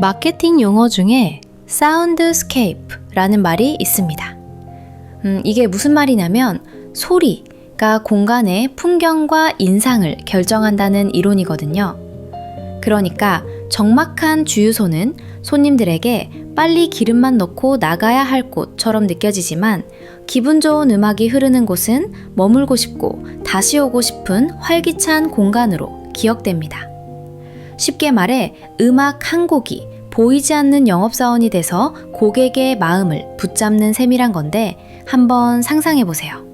마케팅 용어 중에 사운드스케이프라는 말이 있습니다. 음, 이게 무슨 말이냐면 소리가 공간의 풍경과 인상을 결정한다는 이론이거든요. 그러니까 적막한 주유소는 손님들에게 빨리 기름만 넣고 나가야 할 곳처럼 느껴지지만 기분 좋은 음악이 흐르는 곳은 머물고 싶고 다시 오고 싶은 활기찬 공간으로 기억됩니다. 쉽게 말해 음악 한 곡이 보이지 않는 영업사원이 돼서 고객의 마음을 붙잡는 셈이란 건데 한번 상상해 보세요.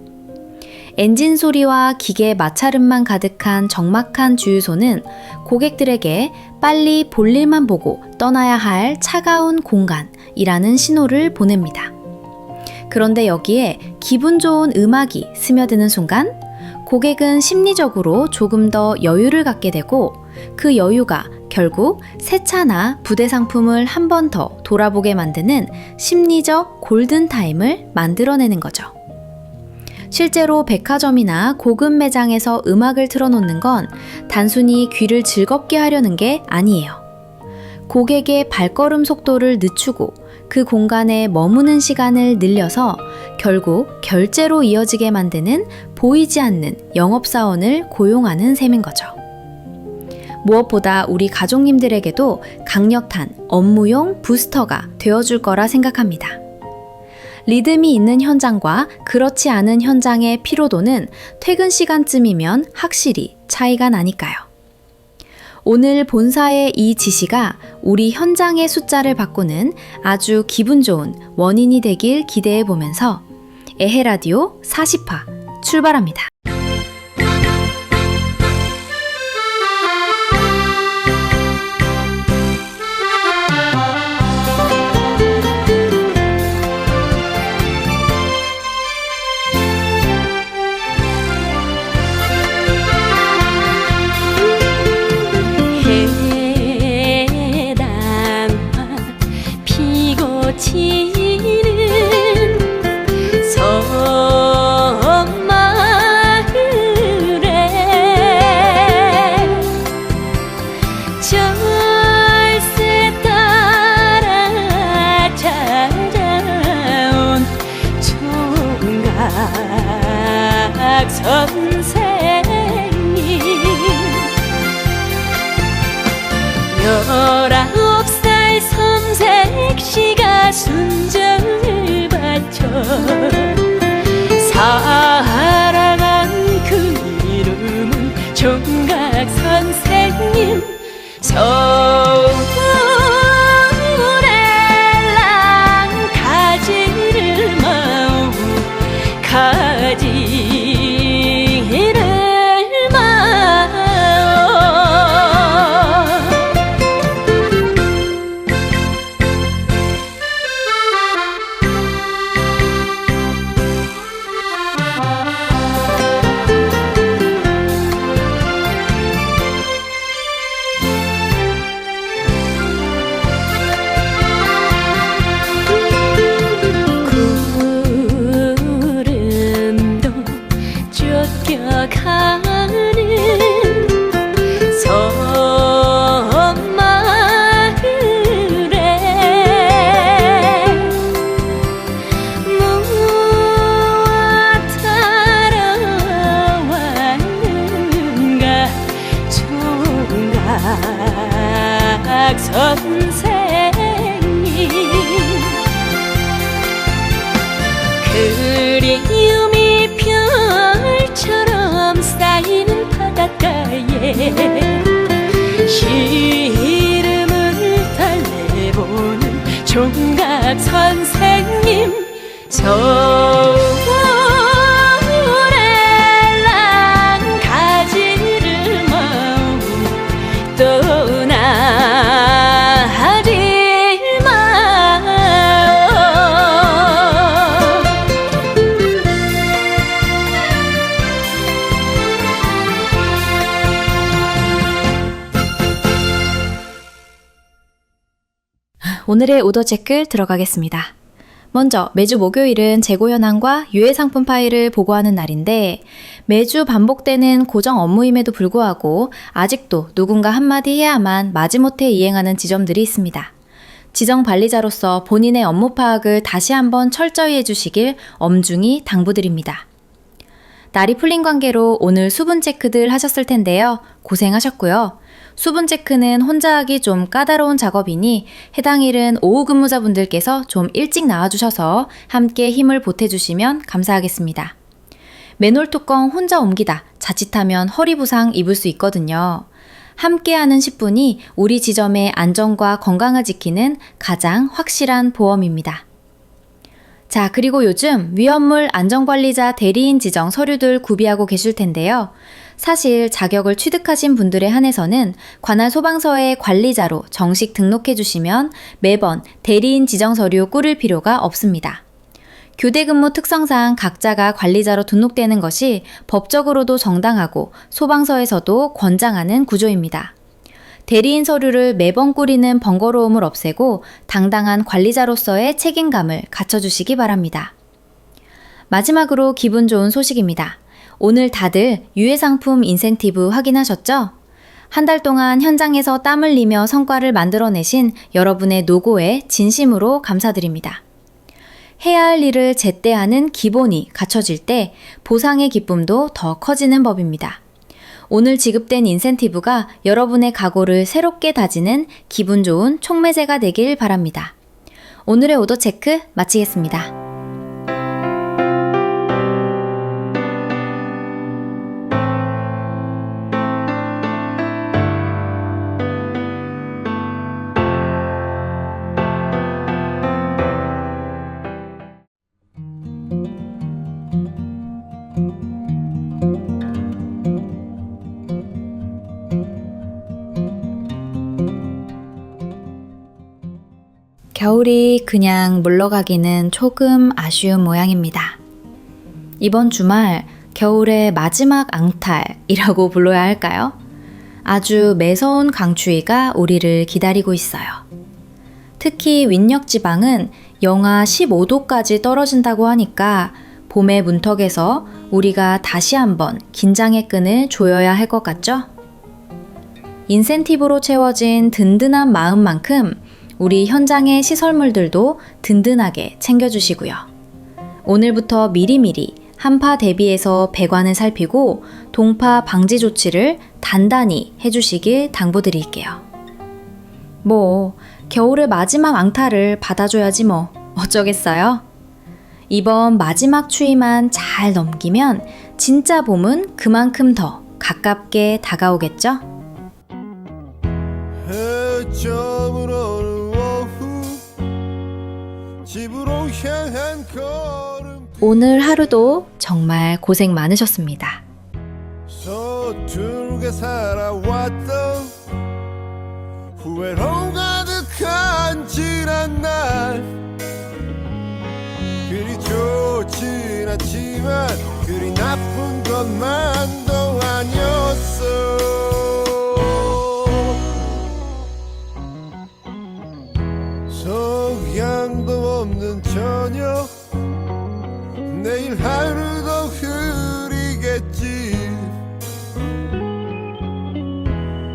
엔진 소리와 기계 마찰음만 가득한 적막한 주유소는 고객들에게 빨리 볼일만 보고 떠나야 할 차가운 공간이라는 신호를 보냅니다. 그런데 여기에 기분 좋은 음악이 스며드는 순간 고객은 심리적으로 조금 더 여유를 갖게 되고 그 여유가 결국 새 차나 부대 상품을 한 번 더 돌아보게 만드는 심리적 골든타임을 만들어내는 거죠. 실제로 백화점이나 고급 매장에서 음악을 틀어놓는 건 단순히 귀를 즐겁게 하려는 게 아니에요. 고객의 발걸음 속도를 늦추고 그 공간에 머무는 시간을 늘려서 결국 결제로 이어지게 만드는 보이지 않는 영업사원을 고용하는 셈인 거죠. 무엇보다 우리 가족님들에게도 강력한 업무용 부스터가 되어줄 거라 생각합니다. 리듬이 있는 현장과 그렇지 않은 현장의 피로도는 퇴근 시간쯤이면 확실히 차이가 나니까요. 오늘 본사의 이 지시가 우리 현장의 숫자를 바꾸는 아주 기분 좋은 원인이 되길 기대해 보면서 에헤라디오 40화 출발합니다. 서 총각 선생님. 그리움이 별처럼 쌓이는 바닷가에 시름을 달래보는 총각 선생님. 서 오늘의 오더 체크 들어가겠습니다. 먼저 매주 목요일은 재고 현황과 유해 상품 파일을 보고하는 날인데 매주 반복되는 고정 업무임에도 불구하고 아직도 누군가 한마디 해야만 마지못해 이행하는 지점들이 있습니다. 지정 관리자로서 본인의 업무 파악을 다시 한번 철저히 해주시길 엄중히 당부드립니다. 날이 풀린 관계로 오늘 수분 체크들 하셨을 텐데요. 고생하셨고요. 수분 체크는 혼자 하기 좀 까다로운 작업이니 해당 일은 오후 근무자분들께서 좀 일찍 나와주셔서 함께 힘을 보태주시면 감사하겠습니다. 맨홀 뚜껑 혼자 옮기다 자칫하면 허리 부상 입을 수 있거든요. 함께하는 10분이 우리 지점의 안전과 건강을 지키는 가장 확실한 보험입니다. 자, 그리고 요즘 위험물 안전관리자 대리인 지정 서류들 구비하고 계실 텐데요. 사실 자격을 취득하신 분들에 한해서는 관할 소방서에 관리자로 정식 등록해 주시면 매번 대리인 지정 서류 꾸릴 필요가 없습니다. 교대 근무 특성상 각자가 관리자로 등록되는 것이 법적으로도 정당하고 소방서에서도 권장하는 구조입니다. 대리인 서류를 매번 꾸리는 번거로움을 없애고 당당한 관리자로서의 책임감을 갖춰주시기 바랍니다. 마지막으로 기분 좋은 소식입니다. 오늘 다들 유해 상품 인센티브 확인하셨죠? 한 달 동안 현장에서 땀 흘리며 성과를 만들어내신 여러분의 노고에 진심으로 감사드립니다. 해야 할 일을 제때 하는 기본이 갖춰질 때 보상의 기쁨도 더 커지는 법입니다. 오늘 지급된 인센티브가 여러분의 각오를 새롭게 다지는 기분 좋은 촉매제가 되길 바랍니다. 오늘의 오더 체크 마치겠습니다. 겨울이 그냥 물러가기는 조금 아쉬운 모양입니다. 이번 주말 겨울의 마지막 앙탈이라고 불러야 할까요? 아주 매서운 강추위가 우리를 기다리고 있어요. 특히 윈역 지방은 영하 15도까지 떨어진다고 하니까 봄의 문턱에서 우리가 다시 한번 긴장의 끈을 조여야 할 것 같죠? 인센티브로 채워진 든든한 마음만큼 우리 현장의 시설물들도 든든하게 챙겨주시고요. 오늘부터 미리미리 한파 대비해서 배관을 살피고 동파 방지 조치를 단단히 해주시길 당부드릴게요. 뭐, 겨울의 마지막 앙탈을 받아줘야지 뭐, 어쩌겠어요? 이번 마지막 추위만 잘 넘기면 진짜 봄은 그만큼 더 가깝게 다가오겠죠? 해점으로 오늘 하루도 정말 고생 많으셨습니다. 서툴게 살아왔던 후회로 가득한 지난 날 그리 좋진 않지만 그리 나쁜 것만 하루도 흐리겠지.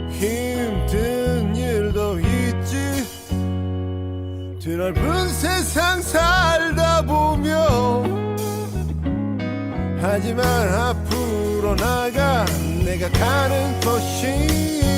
힘든 일도 있지. 드넓은 세상 살다 보면 하지만 앞으로 나가 내가 가는 곳이